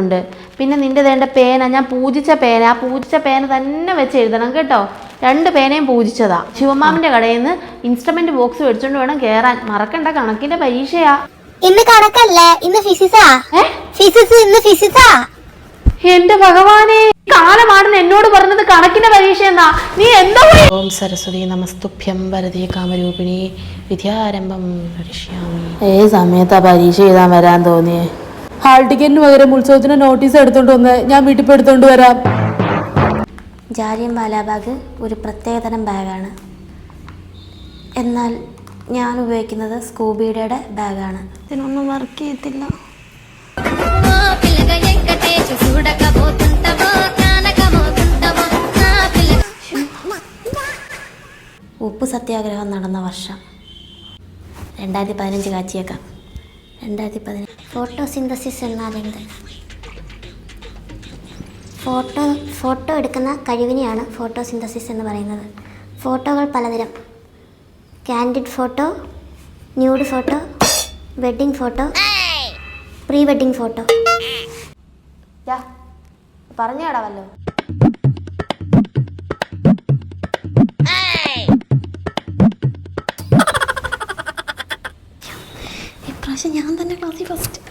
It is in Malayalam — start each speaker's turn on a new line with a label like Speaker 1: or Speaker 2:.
Speaker 1: ഉണ്ട്. പിന്നെ നിന്റെ വേണ്ട പേന ഞാൻ പൂജിച്ച പേന ആ പൂജിച്ച പേന തന്നെ വെച്ച് എഴുതണം കേട്ടോ. രണ്ട് പേനയും പൂജിച്ചതാ. ശിവമാമിന്റെ കടയിൽ നിന്ന് ഇൻസ്ട്രുമെന്റ് ബോക്സ് മേടിച്ചോണ്ട് വേണം കേറാൻ. മറക്കണ്ട കണക്കിന്റെ പരീക്ഷയാ.
Speaker 2: ഇന്ന് കണക്കല്ലേ? ഇന്ന് ഫിസിക്സാ
Speaker 1: ഏ?
Speaker 2: ഫിസിക്സ് ഇന്ന് ഫിസിക്സാ
Speaker 1: എന്റെ ഭഗവാനെ കാലമാണെന്ന് എന്നോട് പറഞ്ഞത് കണക്കിന്റെ പരീക്ഷ എന്നാ? നീ എന്താ ഓം സരസ്വതി നമസ്തുഭ്യം വരതേ കാമരൂപിണി. വിദ്യാരംഭം ഏ സമയത്താ പരീക്ഷ എഴുതാൻ വരാൻ തോന്നിയേ?
Speaker 3: ഹാൾ ടിക്കറ്റിന് പകരം ഉത്സവത്തിന് നോട്ടീസ് എടുത്തോണ്ട് വന്ന് ഞാൻ വീട്ടിൽ എടുത്തോണ്ട് വരാം.
Speaker 4: ജാലിയൻ വാലാബാഗ് ഒരു പ്രത്യേകതരം ബാഗാണ്. എന്നാൽ ഞാൻ ഉപയോഗിക്കുന്നത് സ്കൂബിയുടെ ബാഗാണ്. ഇതിനൊന്നും വർക്ക് ചെയ്യത്തില്ല. ഉപ്പ് സത്യാഗ്രഹം നടന്ന വർഷം. രണ്ടായിരത്തി പതിനഞ്ച് കാച്ചിയേക്കാം. രണ്ടായിരത്തി പതിനേഴ്
Speaker 2: ഫോട്ടോസിന്തസിസ് എന്നാൽ എന്ത് ഫോട്ടോ ഫോട്ടോ എടുക്കുന്ന കഴിവിനെയാണ് ഫോട്ടോസിന്തസിസ് എന്ന് പറയുന്നത്. ഫോട്ടോകൾ പലതരം. Candid photo nude photo wedding photo pre wedding photo.
Speaker 1: പറഞ്ഞാടാ വല്ലോ ഇപ്രാവശ്യം ഞാൻ തന്നെ ക്ലാസ്സിൽ ഫസ്റ്റ്